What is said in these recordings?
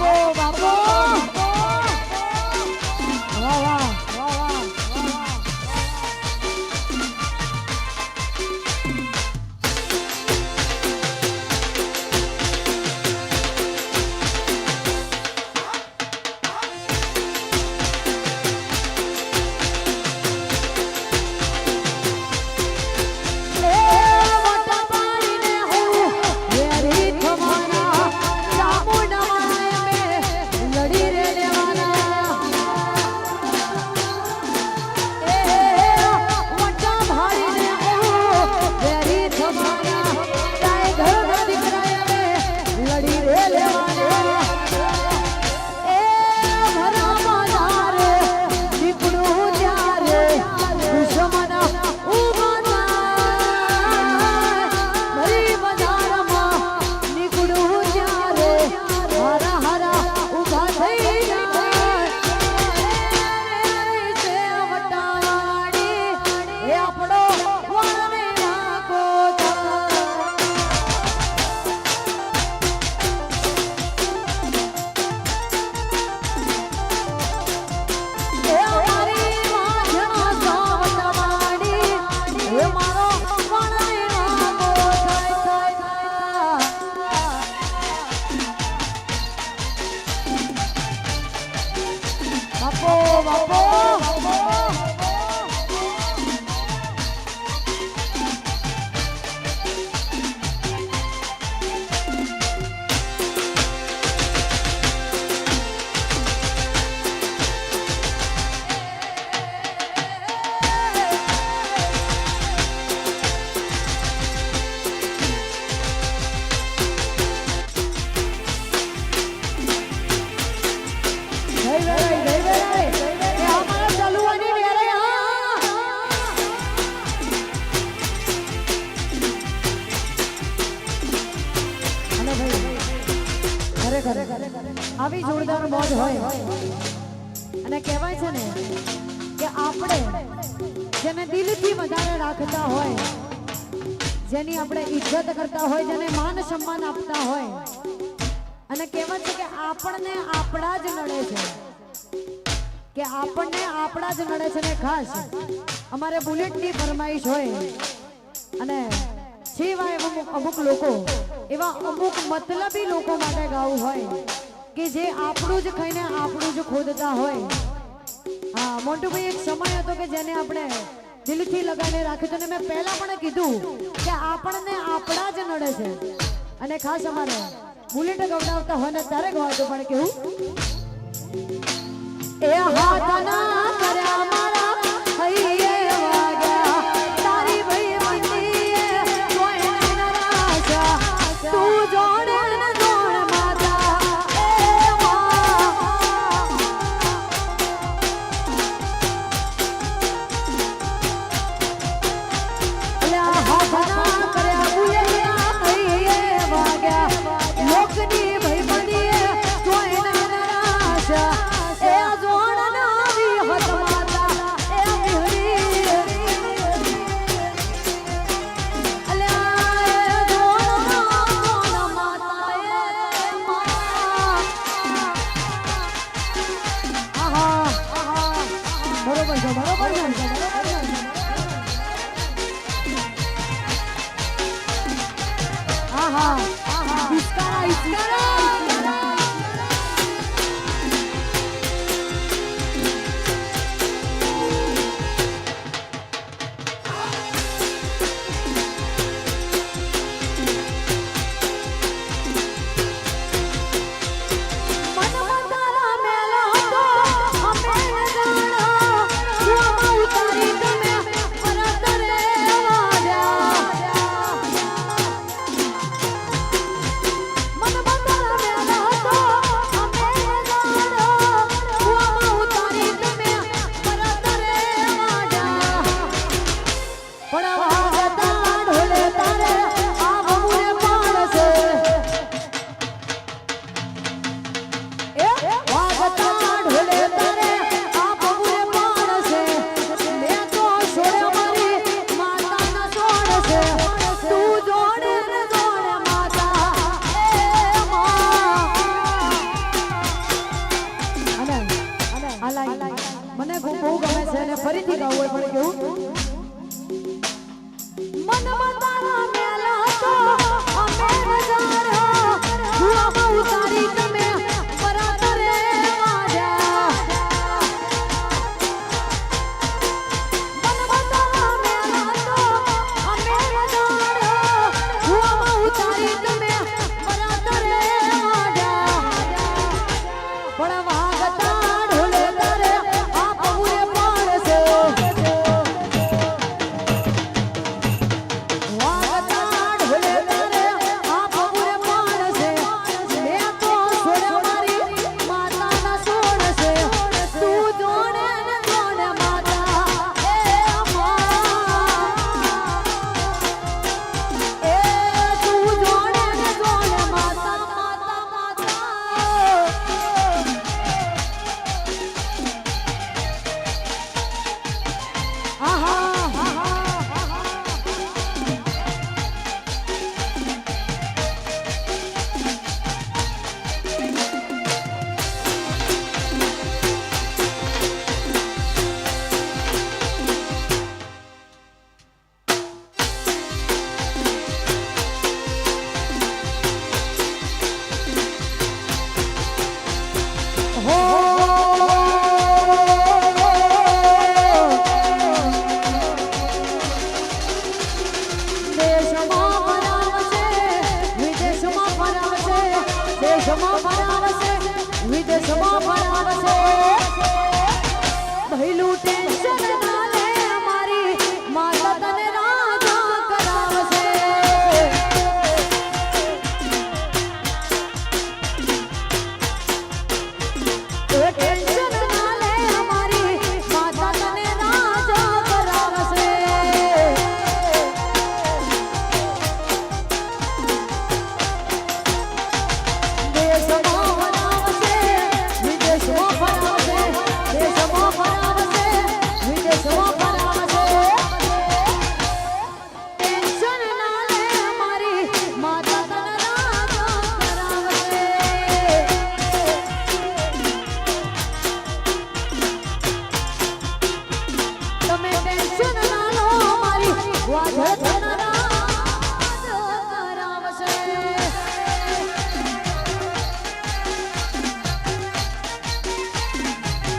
Marco, Marco. દિલથી વધારે રાખતા હોય, જેની આપણે ઇજ્જત કરતા હોય, જેને માન સન્માન આપતા હોય. અને કહેવાય છે કે આપણને આપણા જ નડે છે. કે આપણને આપણા જ નડે છે ને ખાસ, અમારે બુલેટની ફરમાઈશ હોય. અને સિવાય અમુક અમુક લોકો, એવા અમુક મતલબી લોકો માટે ગાવું હોય, કે જે આપણું જ ખાઈને આપણું જ ખોદતા હોય. હા મોન્ટુભાઈ એક સમય હતો કે જેને આપણે દિલથી લગાવીને રાખ્યું છે અને મેં પહેલા પણ કીધું કે આપણને આપણા જ નડે છે. અને ખાસ અમારે બુલેટ ગવડાવતા હોય ને ત્યારે ગવાતું પણ કેવું? એ હાથના કર્યા બરોબર છે બરોબર છે. બરોબર હા. હા ઇસ્કારા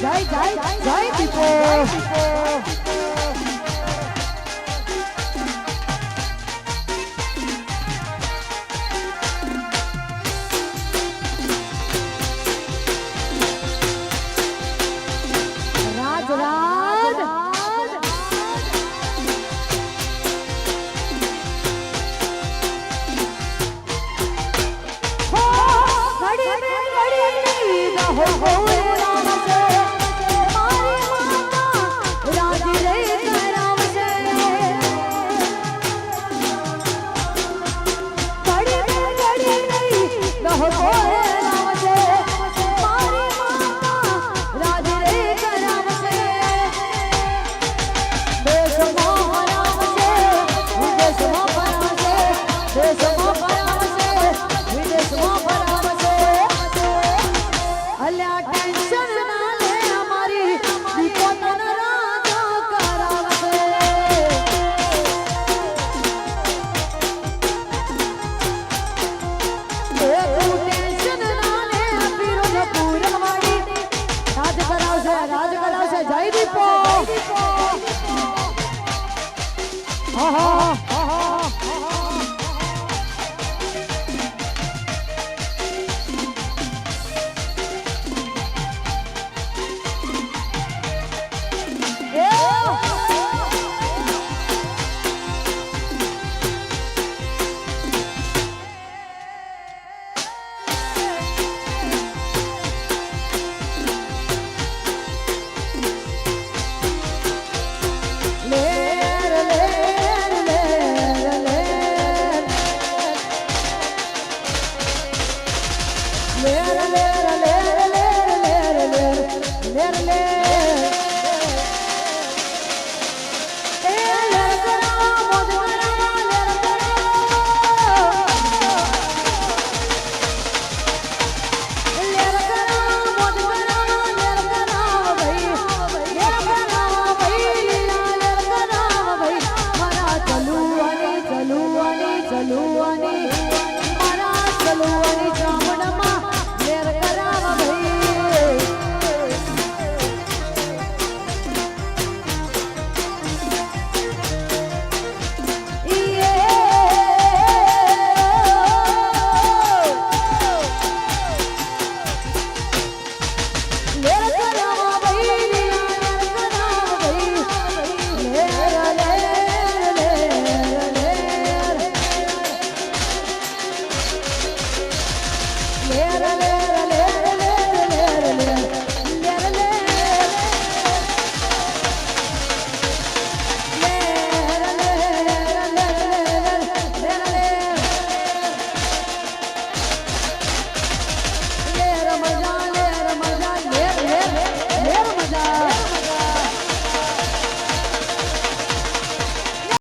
જય જય જય દીપો રાજ રાજ હો સલુઆને મારા સલુઆને જામ